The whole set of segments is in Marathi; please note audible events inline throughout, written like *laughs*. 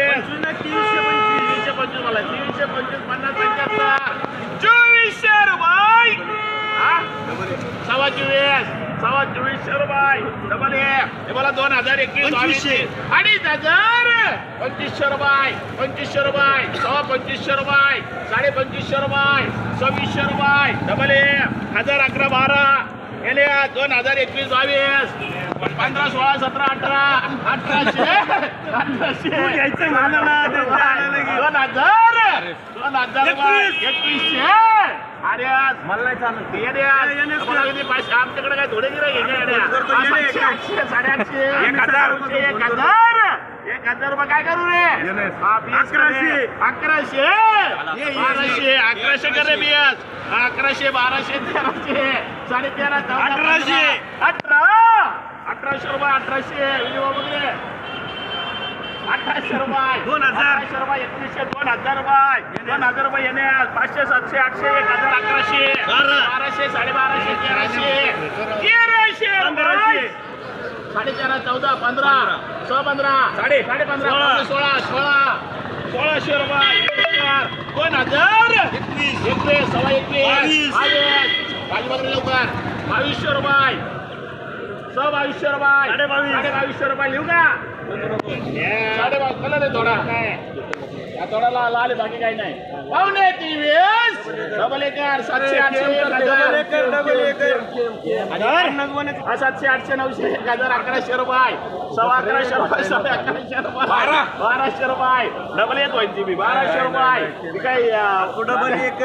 तेवीसशे पंचवीस मला तेवीसशे पंचवीस पन्नास पंच्याहत्तर चोवीसशे रुपये सव्वा चोवीस सव्वा चोवीसशे रुपये डबल हे मला दोन हजार एकवीस बावीसशे अडीच हजार पंचवीसशे रुपये पंचवीसशे रुपये सव्वा पंचवीसशे रुपये साडे पंचवीसशे रुपये सव्वीसशे रुपये डबल ए हजार अकरा बारा गेले दोन हजार एकवीस बावीस. पंधरा सोळा सतरा अठरा अठराशे अठराशे. घ्यायचं. दोन हजार दोन हजार. एकवीसशे. अरे मला नाही चालत. पैसे आमच्याकडे काय थोडे गिराईक आहे का येड्या? करतो, ये रे. सातशे, आठशे साडेआठशे एक हजार. एक हजार. एक हजार रुपये काय करू रे. अकराशे. अकराशे. बाराशे. अकराशे कर रे बीएस अकराशे बाराशे तेराशे साडे तेरा अठराशे. अठराशे रुपये अठराशे बघ अठराशे रुपये दोन हजार. अठराशे रुपये एकवीसशे दोन हजार रुपये दोन हजार रुपये येणे पाचशे सातशे आठशे एक हजार अकराशे बारा. बाराशे साडेबाराशे तेराशे तेराशे पंधराशे. साडेतेरा चौदा पंधरा सोळा पंधरा साडे. साडे पंधरा सोळा. सोळा सोळा सोळाशे रुपये दोन हजार एकवीस. एकवीस सव्वा एकवीस बावीसशे रुपये बावीसशे रुपये साडे बावीस. साडे बावीसशे रुपये का? साडे बावीस कलर आहे थोडा या थोडाला लाल आहे, बाकी काही नाही. पाहुणे डबल एकर सातशे आठशे हजार. सातशे आठशे नऊशे एक हजार अकराशे रुपये. सव्वा अकराशे रुपये सव्वा अकराशे रुपये. बारा. बाराशे रुपये. डबल येत व्हायची मी बाराशे रुपये. तो डबल एक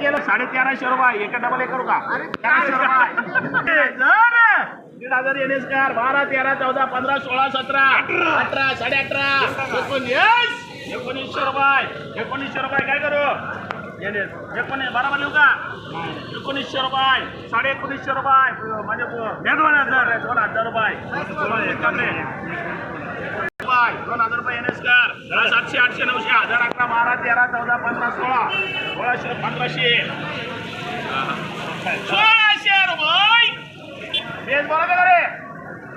केलं साडे तेराशे रुपये. एका डबल एक करू का तेराशे रुपये. *laughs* दीड हजार येणेच कर बारा तेरा चौदा पंधरा सोळा सतरा अठरा. साडे अठरा एकोणीस. एकोणीसशे रुपये. एकोणीसशे रुपये काय करू? एकोणीस. बरोबर लिहू का? एकोणीसशे रुपये. साडे एकोणीसशे रुपये. द्या दोन हजार. दोन हजार रुपये. दोन. रुपये. हजार रुपये एनएस कर दहा सातशे आठशे नऊशे. हजार अकरा बारा तेरा चौदा पंधरा सोळा. सोळाशे पंधराशे. बेस बरोबर का रे.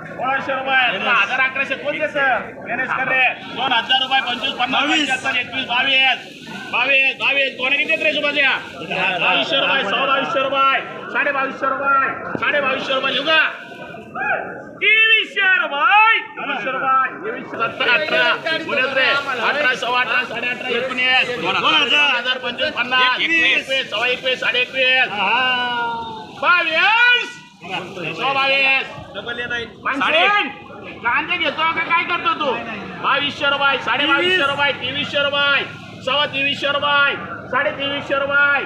सोळाशे रुपये. तुला हजार अकराशे कोण देतं? एनएस कर रे दोन हजार रुपये पंचवीस पन्नास. पंच्याहत्तर एकवीस बावीस. बावीस बावीस. कोणी किती रे सुभाष्या? बावीसशे रुपये सव्वा बावीसशे रुपये. साडे बावीसशे रुपये. साडे बावीसशे रुपये लिहू का? तेवीसशे रुपये. तेवीसशे रुपये. तेवीसशे सत्तर अठरा. रे. अठरा सव्वा अठरा साडे अठरा एकोणीस. दोन हजार पंचवीस पन्नास. एकवीस. सव्वा एकवीस साडे एकवीस. बावीस. कांदे घेतो का? काय करतो तू? बावीसशे रुपये साडे बावीसशे रुपये तेवीसशे रुपये सव्वा तेवीसशे रुपये साडे तेवीसशे रुपये.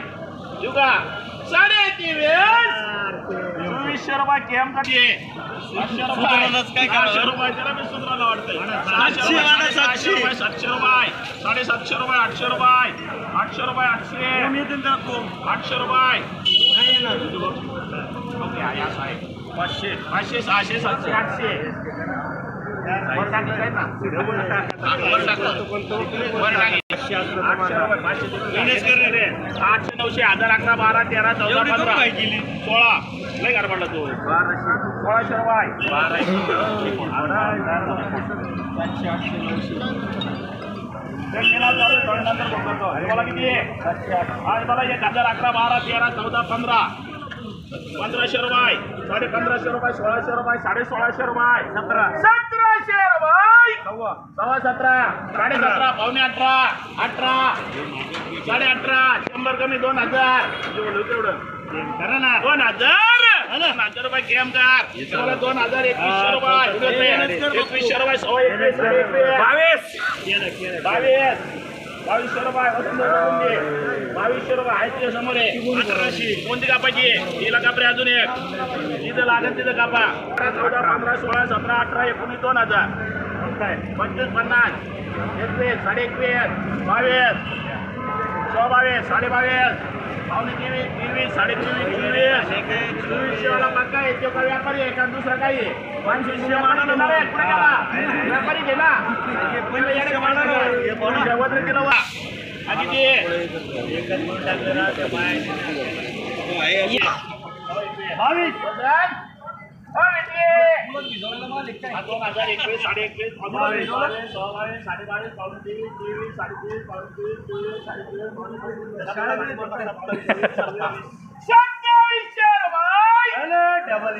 येऊ का? साडे तेवीस चोवीसशे रुपये केम? सहाशे रुपये त्याला मी सुधारायला वाटतंय. सातशे रुपये, सातशे. रुपये सातशे रुपये साडेसातशे रुपये आठशे रुपये आठशे रुपये आठशे? आठशे रुपये. नाही येणार. ओके या साहेब पाचशे पाचशे सहाशे सातशे आठशे आठशे नऊशे हजार अकरा बारा तेरा चौदा पंधरा सोळा लय गार पडला तू सोळाशे रुपये ते केला मला किती? आज मला एक हजार अकरा बारा तेरा चौदा पंधरा पंधराशे रुपये साडे पंधराशे रुपये सोळाशे रुपये साडे सोळाशे रुपये सतरा. सतराशे रुपये सव्वा. सतरा साडे सतरा पावणे अठरा अठरा साडे अठरा शंभर कमी दोन हजार तेवढं करा ना. दोन हजार दोन हजार रुपये केम कर मला दोन हजार एकवीसशे रुपये. एकवीसशे रुपये सव्वा एकवीस बावीस. बावीस बावीसशे रुपये. बावीसशे रुपये आहे तुझ्या समोर आहे. कोणती कापायची तिला कापरे अजून एक. तिथं लागेल तिथं कापा. अठरा चौदा पंधरा सोळा सतरा अठरा एकोणीस दोन हजार. पंचवीस पन्नास. एकवीस साडे एकवीस बावीस. सव्वा बावीस साडे बावीस पावणे तेवीस तेवीस साडे तेवीस चोवीस. चोवीसशे वाला पक्का आहे. तो का व्यापारी आहे का? दुसरा काही? आहे. गेला. व्यापारी केलं वा. किती आहे? बावीस. दोन हजार एकवीस साडे एकवीस बावीस साडे बावीस पाऊण तेवीस तेवीस साडे तेवीस पाऊण तेवीस तेवीस साडे तेवीस पाऊण तेवीस सत्तावीसशे रुपये डबल